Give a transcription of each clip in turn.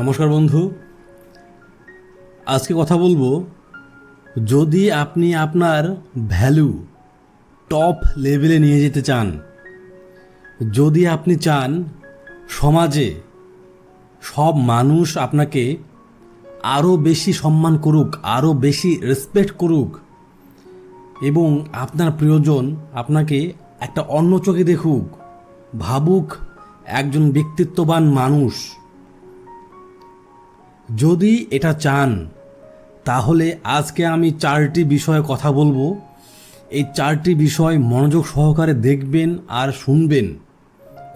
নমস্কার বন্ধু। আজকে কথা বলব, যদি আপনি আপনার ভ্যালু টপ লেভেলে নিয়ে যেতে চান, যদি আপনি চান সমাজে সব মানুষ আপনাকে আরও বেশি সম্মান করুক আরও বেশি রেসপেক্ট করুক, এবং আপনার প্রিয়জন আপনাকে একটা অন্য চোখে দেখুক, ভাবুক একজন ব্যক্তিত্ববান মানুষ যদি এটা চান, তাহলে আজকে আমি চারটি বিষয়ে কথা বলব। এই চারটি বিষয় মনোযোগ সহকারে দেখবেন আর শুনবেন।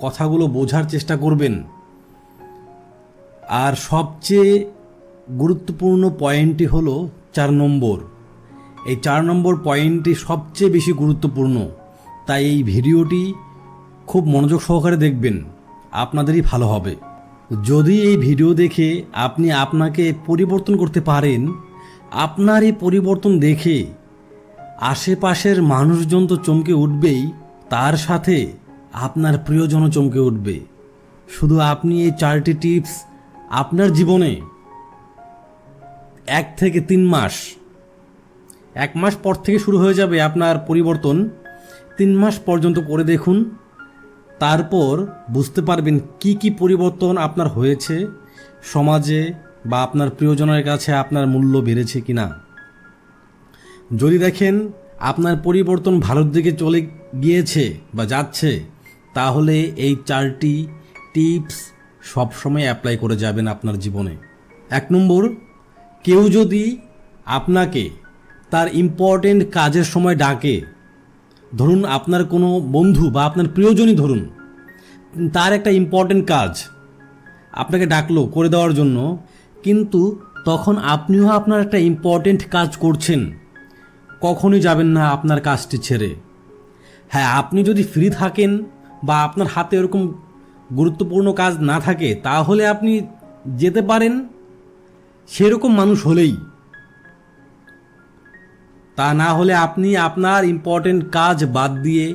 কথাগুলো বোঝার চেষ্টা করবেন। আর সবচেয়ে গুরুত্বপূর্ণ পয়েন্টটি হলো চার নম্বর। এই চার নম্বর পয়েন্টটি সবচেয়ে বেশি গুরুত্বপূর্ণ। তাই এই ভিডিওটি খুব মনোযোগ সহকারে দেখবেন। আপনাদেরই ভালো হবে। যদি এই ভিডিও দেখে আপনি আপনাকে পরিবর্তন করতে পারেন, আপনার এই পরিবর্তন দেখে আশেপাশের মানুষজন তো চমকে উঠবেই, তার সাথে আপনার প্রিয়জনও চমকে উঠবে। শুধু আপনি এই চারটি টিপস আপনার জীবনে এক থেকে তিন মাস, এক মাস পর থেকে শুরু হয়ে যাবে আপনার পরিবর্তন। তিন মাস পর্যন্ত করে দেখুন। তারপর বুঝতে পারবেন কি কি পরিবর্তন আপনার হয়েছে সমাজে বা আপনার প্রিয়জনের কাছে আপনার মূল্য বেড়েছে কি না যদি দেখেন আপনার পরিবর্তন ভালোর দিকে চলে গিয়েছে বা যাচ্ছে, তাহলে এই চারটি টিপস সবসময় অ্যাপ্লাই করে যাবেন আপনার জীবনে। এক নম্বর, কেউ যদি আপনাকে তার ইম্পর্টেন্ট কাজের সময় ডাকে ধরুন আপনার কোনো বন্ধু বা আপনার প্রিয়জনই ধরুন, তার একটা ইম্পর্টেন্ট কাজ। আপনাকে ডাকলো করে দেওয়ার জন্য, কিন্তু তখন আপনিও আপনার একটা ইম্পর্টেন্ট কাজ করছেন। কখনোই যাবেন না আপনার কাজটি ছেড়ে। হ্যাঁ আপনি যদি ফ্রি থাকেন বা আপনার হাতে এরকম গুরুত্বপূর্ণ কাজ না থাকে, তাহলে আপনি যেতে পারেন, সেরকম মানুষ হলেই। তা না হলে আপনি আপনার ইম্পর্টেন্ট কাজ বাদ দিয়ে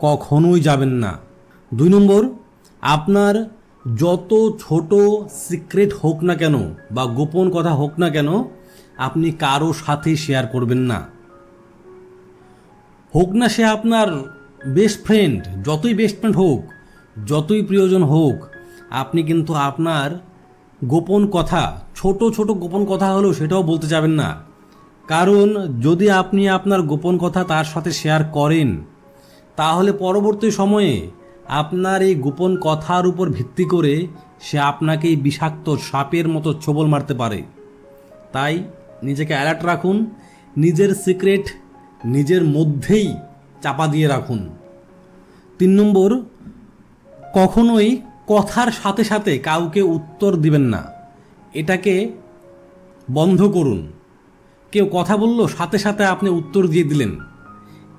কখনোই যাবেন না। দুই নম্বর, আপনার যত ছোট সিক্রেট হোক না কেন বা গোপন কথা হোক না কেন, আপনি কারও সাথে শেয়ার করবেন না। হোক না সে আপনার বেস্ট ফ্রেন্ড যতই বেস্ট ফ্রেন্ড হোক, যতই প্রিয়জন হোক, আপনি কিন্তু আপনার গোপন কথা, ছোট ছোট গোপন কথা হলেও সেটাও বলতে যাবেন না। কারণ যদি আপনি আপনার গোপন কথা তার সাথে শেয়ার করেন, তাহলে পরবর্তী সময়ে আপনার এই গোপন কথার উপর ভিত্তি করে সে আপনাকে বিষাক্ত সাপের মতো ছোবল মারতে পারে। তাই নিজেকে অ্যালার্ট রাখুন, নিজের সিক্রেট নিজের মধ্যেই চাপা দিয়ে রাখুন। তিন নম্বর, কখনোই কথার সাথে সাথে কাউকে উত্তর দিবেন না। এটাকে বন্ধ করুন। কেউ কথা বলল, সাথে সাথে আপনি উত্তর দিয়ে দিলেন।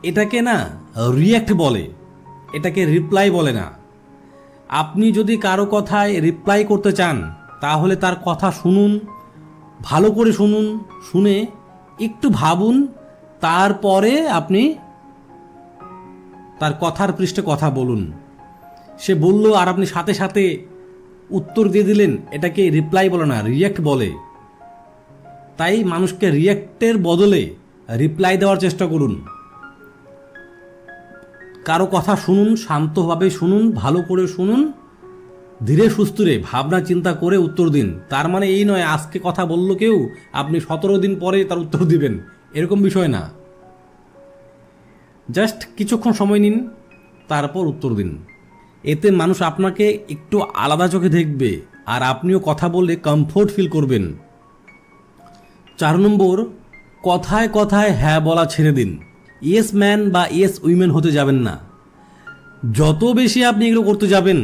এটাকে না রিয়্যাক্ট বলে, এটাকে রিপ্লাই বলে না। আপনি যদি কারও কথায় রিপ্লাই করতে চান, তাহলে তার কথা শুনুন, ভালো করে শুনুন, শুনে একটু ভাবুন, তারপরে আপনি তার কথার পৃষ্ঠে কথা বলুন। সে বলল আর আপনি সাথে সাথে উত্তর দিয়ে দিলেন, এটাকে রিপ্লাই বলে না রিয়্যাক্ট বলে। তাই মানুষকে রিয়্যাক্টের বদলে রিপ্লাই দেওয়ার চেষ্টা করুন। কারও কথা শুনুন, শান্তভাবে শুনুন, ভালো করে শুনুন, ধীরে সুস্থিরে ভাবনা চিন্তা করে উত্তর দিন। তার মানে এই নয়, আজকে কথা বলল কেউ, আপনি সতেরো দিন পরে তার উত্তর দিবেন। এরকম বিষয় না। জাস্ট কিছুক্ষণ সময় নিন, তারপর উত্তর দিন। এতে মানুষ আপনাকে একটু আলাদা চোখে দেখবে, আর আপনিও কথা বললে কমফোর্ট ফিল করবেন। চার নম্বর, কথায় কথায় হ্যাঁ বলা ছেড়ে দিন। ইয়েস ম্যান বা ইয়েস উইমেন হতে যাবেন না। যত বেশি আপনি এগুলো করতে যাবেন,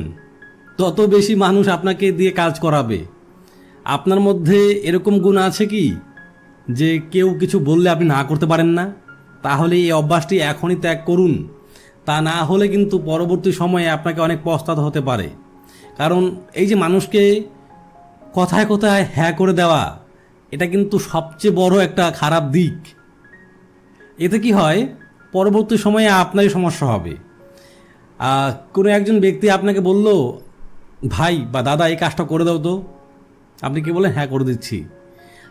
তত বেশি মানুষ আপনাকে দিয়ে কাজ করাবে। আপনার মধ্যে এরকম গুণ আছে কি? যে কেউ কিছু বললে আপনি না করতে পারেন না? তাহলে এই অভ্যাসটি এখনই ত্যাগ করুন। তা না হলে কিন্তু পরবর্তী সময়ে আপনাকে অনেক পস্তাতে হতে পারে। কারণ এই যে মানুষকে কথায় কথায় হ্যাঁ করে দেওয়া এটা কিন্তু সবচেয়ে বড় একটা খারাপ দিক। এতে কি হয়? পরবর্তী সময়ে আপনারই সমস্যা হবে। কোনো একজন ব্যক্তি আপনাকে বলল, ভাই বা দাদা, এই কাজটা করে দাও তো। আপনি কি বলেন হ্যাঁ করে দিচ্ছি।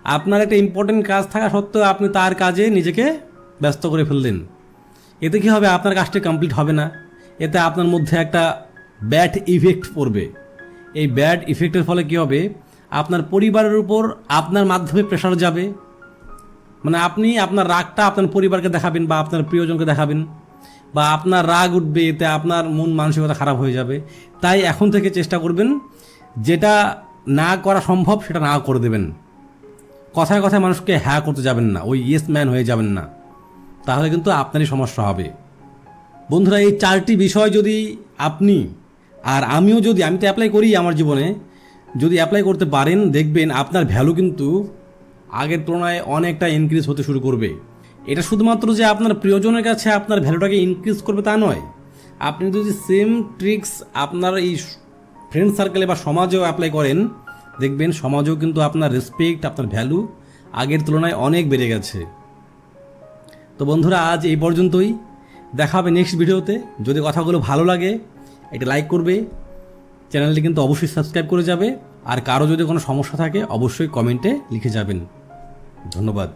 আপনার একটা ইম্পর্টেন্ট কাজ থাকা সত্ত্বেও আপনি তার কাজে নিজেকে ব্যস্ত করে ফেললেন। এতে কি হবে? আপনার কাজটি কমপ্লিট হবে না। এতে আপনার মধ্যে একটা ব্যাড ইফেক্ট পড়বে। এই ব্যাড ইফেক্টের ফলে কি হবে? আপনার পরিবারের উপর আপনার মাধ্যমে প্রেশার যাবে। মানে আপনি আপনার রাগটা আপনার পরিবারকে দেখাবেন বা আপনার প্রিয়জনকে দেখাবেন বা আপনার রাগ উঠবে এতে আপনার মন মানসিকতা খারাপ হয়ে যাবে। তাই এখন থেকে চেষ্টা করবেন, যেটা না করা সম্ভব সেটা না করে দেবেন। কথায় কথায় মানুষকে হ্যাঁ করতে যাবেন না, ওই ইয়েস ম্যান হয়ে যাবেন না। তাহলে কিন্তু আপনারই সমস্যা হবে। বন্ধুরা, এই চারটি বিষয় যদি আপনি আর আমিও যদি, আমি তো অ্যাপ্লাই করি আমার জীবনে যদি অ্যাপ্লাই করতে পারেন, দেখবেন আপনার ভ্যালু কিন্তু আগের তুলনায় অনেকটা ইনক্রিজ হতে শুরু করবে। এটা শুধুমাত্র যে আপনার প্রিয়জনের কাছে আপনার ভ্যালুটাকে ইনক্রিজ করবে তা নয়। আপনি যদি সেম ট্রিক্স আপনার এই ফ্রেন্ড সার্কেলে বা সমাজেও অ্যাপ্লাই করেন, দেখবেন সমাজেও কিন্তু আপনার রেসপেক্ট আপনার ভ্যালু আগের তুলনায় অনেক বেড়ে গেছে। তো বন্ধুরা, আজ এই পর্যন্তই। দেখা হবে নেক্সট ভিডিওতে যদি কথাগুলো ভালো লাগে, এটা লাইক করবে। চ্যানেলটি কিন্তু অবশ্যই সাবস্ক্রাইব করে যাবে। আর কারও যদি কোনো সমস্যা থাকে, অবশ্যই কমেন্টে লিখে যাবেন। ধন্যবাদ।